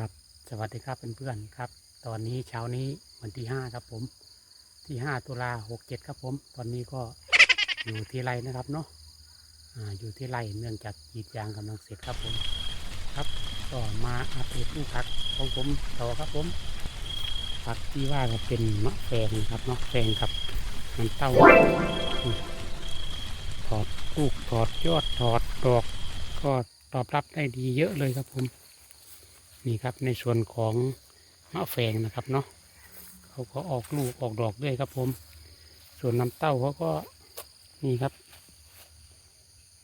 ครับ สวัสดีครับเพื่อนๆครับ ตอนนี้เช้านี้วันที่ห้าครับผม ที่ห้าตุลาหกเจ็ดครับผม ตอนนี้ก็อยู่ที่ไรนะครับเนาะออยู่ที่ไรเนื่องจากกีดยางกำลังเสร็จครับผม ครับก็มาอัปเดตลูกผักของผมต่อครับผม ผักที่ว่าก็เป็นมะแฟงครับเนาะแฟงครับมันเต้าถอดลูกถอดยอดถอดดอกก็ตอบรับได้ดีเยอะเลยครับผม นี่ครับในส่วนของมะแฟงนะครับเนาะเขาก็ออกลูกออกดอกด้วยครับผม ส่วนน้ำเต้าเขาก็นี่ครับ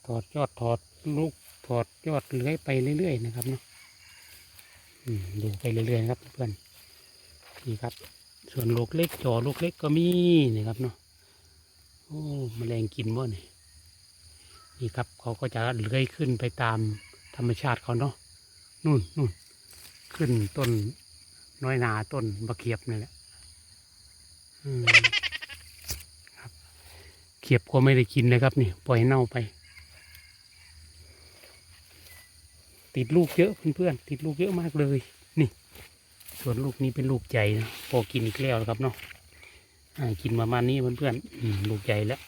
ถอดยอดถอดลูกถอดยอดเลื้อยไปเรื่อยๆนะครับเนาะดูไปเรื่อยๆครับเพื่อนนี่ครับ ส่วนลูกเล็กจอลูกเล็กก็มีนี่ครับเนาะโอ้แมลงกินบ่เนี่ยนี่ครับเขาก็จะเลื้อยขึ้นไปตามธรรมชาติเขาเนาะนู่นนู่น ขึ้นต้นน้อยนาต้นบะเขียบนี่แหละครับเขียบก็ไม่ได้กินเลยครับนี่ปล่อยเน่าไป ติดลูกเยอะเพื่อนๆติดลูกเยอะมากเลย นี่ ส่วนลูกนี้เป็นลูกใหญ่นะพอกินอีกแล้วครับเนาะกินประมาณนี้เพื่อนๆลูกใหญ่แล้ว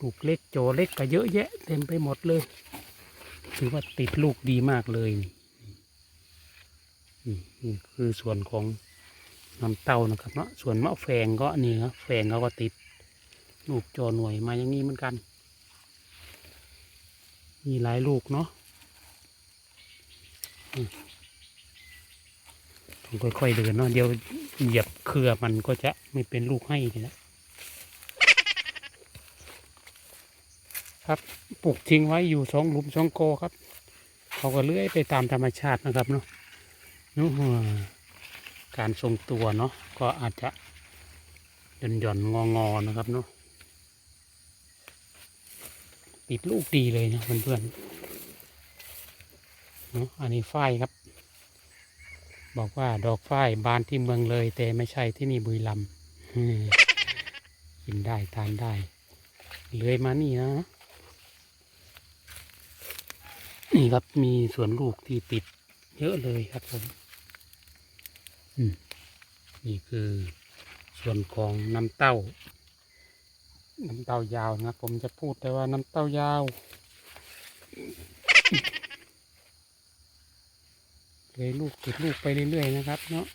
ลูกเล็กโจเล็กก็เยอะแยะ เต็มไปหมดเลย ถือว่าติดลูกดีมากเลยนี่ นี่คือส่วนของน้ำเต้านะครับเนาะส่วนมะแฟงก็นี่ครับแฟงเขาก็ติดลูกจอหน่วยมาอย่างนี้เหมือนกัน มีหลายลูกเนาะต้องค่อยๆเดินเนาะเดี๋ยวเหยียบเครือมันก็จะไม่เป็นลูกให้นี่แหละครับปลูกทิ้งไว้อยู่สองหลุมสองโกครับเขาก็เลื้อยไปตามธรรมชาตินะครับเนาะ การทรงตัวเนาะก็อาจจะหย่อนหย่อนงองอๆนะครับเนาะติดลูกดีเลยนะเพื่อนๆเนาะอันนี้ฝ้ายครับ บอกว่าดอกฝ้ายบานที่เมืองเลย แต่ไม่ใช่ที่นี่บุรีรัมย์อืมกินได้ทานได้เลื้อยมานี่นะนี่ครับมีสวนลูกที่ติดเยอะเลยครับผม นี่คือส่วนของน้ำเต้า น้ำเต้ายาวนะครับผมจะพูดแต่ว่าน้ำเต้ายาว เลยลูกติดลูกไปเรื่อยๆนะครับเนาะ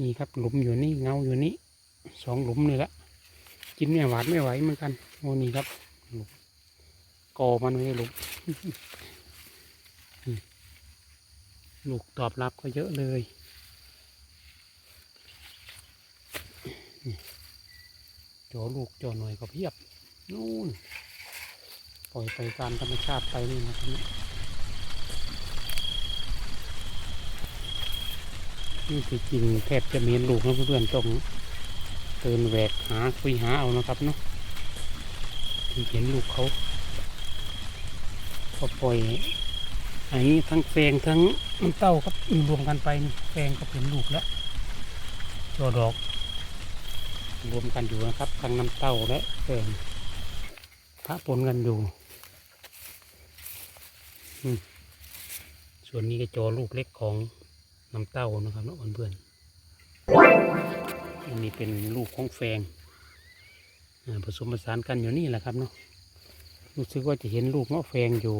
นี่ครับหลุมอยู่นี่เงาอยู่นี่สองหลุมเลยละกินไม่หวานไม่ไหวเหมือนกันโอ้นี่ครับหลุมกอมันไม่หลุม ลูกตอบรับก็เยอะเลยนี่จลูกโจหน่อยก็เพียบนู่นปล่อยไปตามธรรมชาติไปนี่นะครับนี่ที่จริงแทบจะมีนลูกนะเพื่อนๆต้องเตือนแหวกหาคุยหาเอานะครับเนาะถึงเห็นลูกเขาก็ปล่อย อันนี้ทั้งแฟงทั้งน้ำเต้าครับรวมกันไปแฟงก็เป็นลูกแล้วจอดอก รวมกันอยู่นะครับทั้งน้ำเต้าและแฟงพระปนกันอยู่ส่วนนี้ก็จอลูกเล็กของน้ำเต้านะครับเนาะเพื่อนอันนี้เป็นลูกของแฟงผสมผสานกันอยู่นี่แหละครับเนาะรู้สึกว่าจะเห็นลูกเงาะแฟงอยู่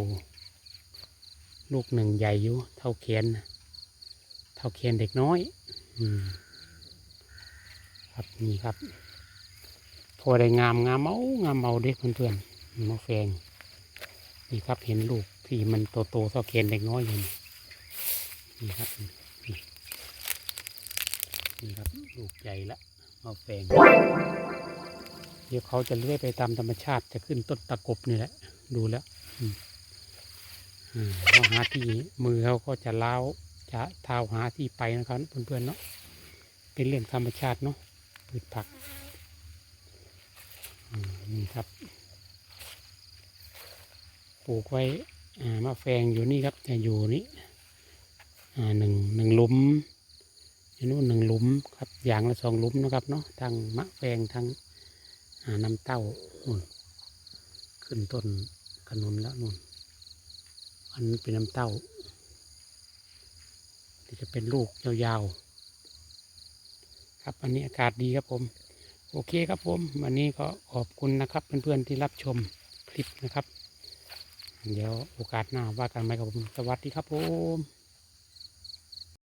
ลูกหนึ่งใหญ่อยู่เท่าแขนนเท่าแขนเด็กน้อยอครับนี่ครับ พอได้งามงามเมางามเมาเด็กเพื่อนๆมะแฟงนี่ครับเห็นลูกที่มันโตโตเท่าแขนเด็กน้อยอยู่นี่นี่ครับนี่นี่ครับลูกใหญ่ละมะแฟงเดี๋ยวเขาจะเลื้อยไปตามธรรมชาติจะขึ้นต้นตะกบนี่แหละ ดูแล้วอืม เขาหาที่มือเขาก็จะเล้าจะเท้าหาที่ไปนะครับเพื่อนๆเนาะเป็นเรื่องธรรมชาติเนาะพืชผักนี่ครับปลูกไว้อ่ามะแฟงอยู่นี่ครับจะอยู่นี่หนึ่งหนึ่งลุมอยู่นู้นหนึ่งลุมครับอย่างละสองลุมนะครับเนาะทั้งมะแฟงทั้งน้ำเต้านู่นขึ้นต้นขนุนแล้วนู่น อันเป็นน้ำเต้าที่จะเป็นลูกยาวๆ ครับอันนี้อากาศดีครับผม โอเคครับผม วันนี้ก็ขอบคุณนะครับเพื่อนๆที่รับชมคลิปนะครับ เดี๋ยวโอกาสหน้าว่ากันไหมครับผม สวัสดีครับผม